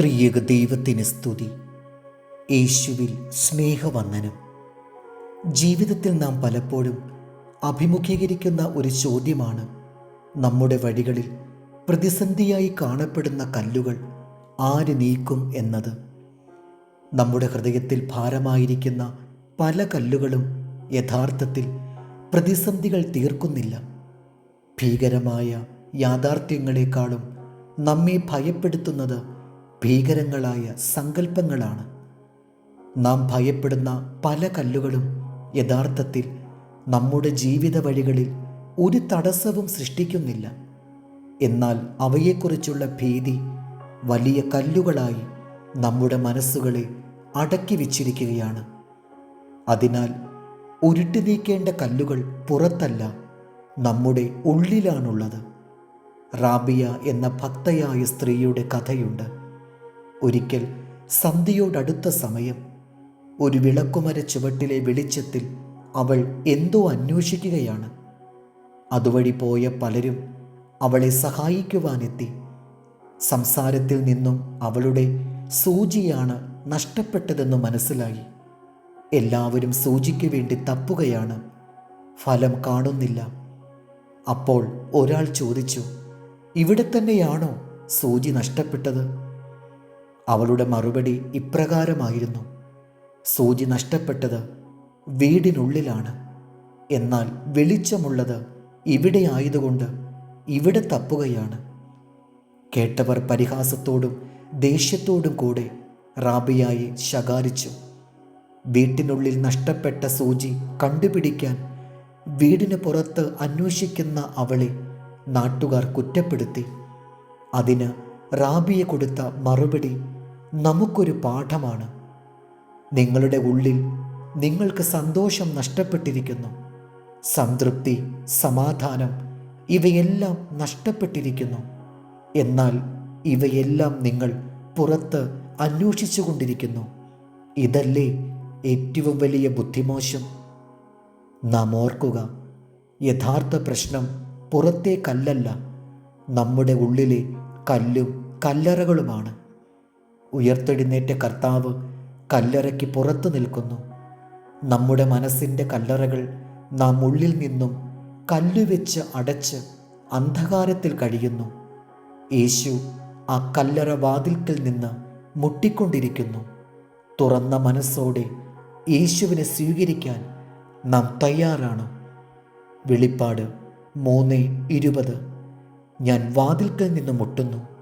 ത്രിയേക ദൈവത്തിന് സ്തുതി. യേശുവിൽ സ്നേഹവന്ദനം. ജീവിതത്തിൽ നാം പലപ്പോഴും അഭിമുഖീകരിക്കുന്ന ഒരു ചോദ്യമാണ് നമ്മുടെ വഴികളിൽ പ്രതിസന്ധിയായി കാണപ്പെടുന്ന കല്ലുകൾ ആര് നീക്കും എന്നത്. നമ്മുടെ ഹൃദയത്തിൽ ഭാരമായിരിക്കുന്ന പല കല്ലുകളും യഥാർത്ഥത്തിൽ പ്രതിസന്ധികൾ തീർക്കുന്നില്ല. ഭീകരമായ യാഥാർത്ഥ്യങ്ങളെക്കാളും നമ്മെ ഭയപ്പെടുത്തുന്നത് ഭീകരങ്ങളായ സങ്കല്പങ്ങളാണ് നാം ഭയപ്പെടുന്ന പല കല്ലുകളും യഥാർത്ഥത്തിൽ നമ്മുടെ ജീവിത വഴികളിൽ ഒരു തടസ്സവും സൃഷ്ടിക്കുന്നില്ല. എന്നാൽ അവയെക്കുറിച്ചുള്ള ഭീതി വലിയ കല്ലുകളായി നമ്മുടെ മനസ്സുകളെ അടക്കി വച്ചിരിക്കുകയാണ്. അതിനാൽ ഉരുട്ടി നീക്കേണ്ട കല്ലുകൾ പുറത്തല്ല നമ്മുടെ ഉള്ളിലാണുള്ളത്. റാബിയ എന്ന ഭക്തയായ സ്ത്രീയുടെ കഥയുണ്ട്. ഒരിക്കൽ സന്ധ്യയോടടുത്ത സമയം ഒരു വിളക്കുമര ചുവട്ടിലെ വെളിച്ചത്തിൽ അവൾ എന്തോ അന്വേഷിക്കുകയാണ്. അതുവഴി പോയ പലരും അവളെ സഹായിക്കുവാനെത്തി. സംസാരത്തിൽ നിന്നും അവളുടെ സൂചിയാണ് നഷ്ടപ്പെട്ടതെന്ന് മനസ്സിലായി. എല്ലാവരും സൂചിക്ക് വേണ്ടി തപ്പുകയാണ്. ഫലം കാണുന്നില്ല. അപ്പോൾ ഒരാൾ ചോദിച്ചു ഇവിടെ തന്നെയാണോ സൂചി നഷ്ടപ്പെട്ടത്? അവളുടെ മറുപടി ഇപ്രകാരമായിരുന്നു. സൂചി നഷ്ടപ്പെട്ടത് വീടിനുള്ളിലാണ്. എന്നാൽ വെളിച്ചമുള്ളത് ഇവിടെ ആയതുകൊണ്ട് ഇവിടെ തപ്പുകയാണ്. കേട്ടവർ പരിഹാസത്തോടും ദേഷ്യത്തോടും കൂടെ റാബിയായി ശകാരിച്ചു. വീട്ടിനുള്ളിൽ നഷ്ടപ്പെട്ട സൂചി കണ്ടുപിടിക്കാൻ വീടിന് പുറത്ത് അന്വേഷിക്കുന്ന അവളെ നാട്ടുകാർ കുറ്റപ്പെടുത്തി. അതിന് റാബിയെ കൊടുത്ത മറുപടി നമുക്കൊരു പാഠമാണ്. നിങ്ങളുടെ ഉള്ളിൽ നിങ്ങൾക്ക് സന്തോഷം നഷ്ടപ്പെട്ടിരിക്കുന്നു. സംതൃപ്തി സമാധാനം ഇവയെല്ലാം നഷ്ടപ്പെട്ടിരിക്കുന്നു. എന്നാൽ ഇവയെല്ലാം നിങ്ങൾ പുറത്ത് അന്വേഷിച്ചു കൊണ്ടിരിക്കുന്നു ഇതല്ലേ ഏറ്റവും വലിയ ബുദ്ധിമോശം? നാം ഓർക്കുക യഥാർത്ഥ പ്രശ്നം പുറത്തെ കല്ലല്ല നമ്മുടെ ഉള്ളിലെ കല്ലും കല്ലറകളുമാണ്. ഉയർത്തെഴുന്നേറ്റ കർത്താവ് കല്ലറയ്ക്ക് പുറത്തു നിൽക്കുന്നു. നമ്മുടെ മനസ്സിന്റെ കല്ലറകൾ നാം ഉള്ളിൽ നിന്നും കല്ലുവെച്ച് അടച്ച് അന്ധകാരത്തിൽ കഴിയുന്നു. യേശു ആ കല്ലറ വാതിൽക്കൽ നിന്ന് മുട്ടിക്കൊണ്ടിരിക്കുന്നു. തുറന്ന മനസ്സോടെ യേശുവിനെ സ്വീകരിക്കാൻ നാം തയ്യാറാണ്. വെളിപ്പാട് മൂന്ന് ഇരുപത്. ഞാൻ വാതിൽക്കൽ നിന്ന് മുട്ടുന്നു.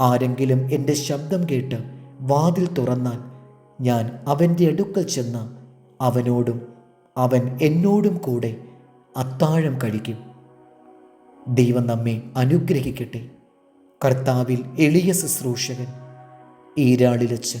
ആരെങ്കിലും എന്റെ ശബ്ദം കേട്ട് വാതിൽ തുറന്നാൽ ഞാൻ അവന്റെ അടുക്കൽ ചെന്ന് അവനോടും അവൻ എന്നോടും കൂടെ അത്താഴം കഴിക്കും. ദൈവം നമ്മെ അനുഗ്രഹിക്കട്ടെ. കർത്താവിൽ എളിയ ശുശ്രൂഷകൻ ഈരാളിലച്ചൻ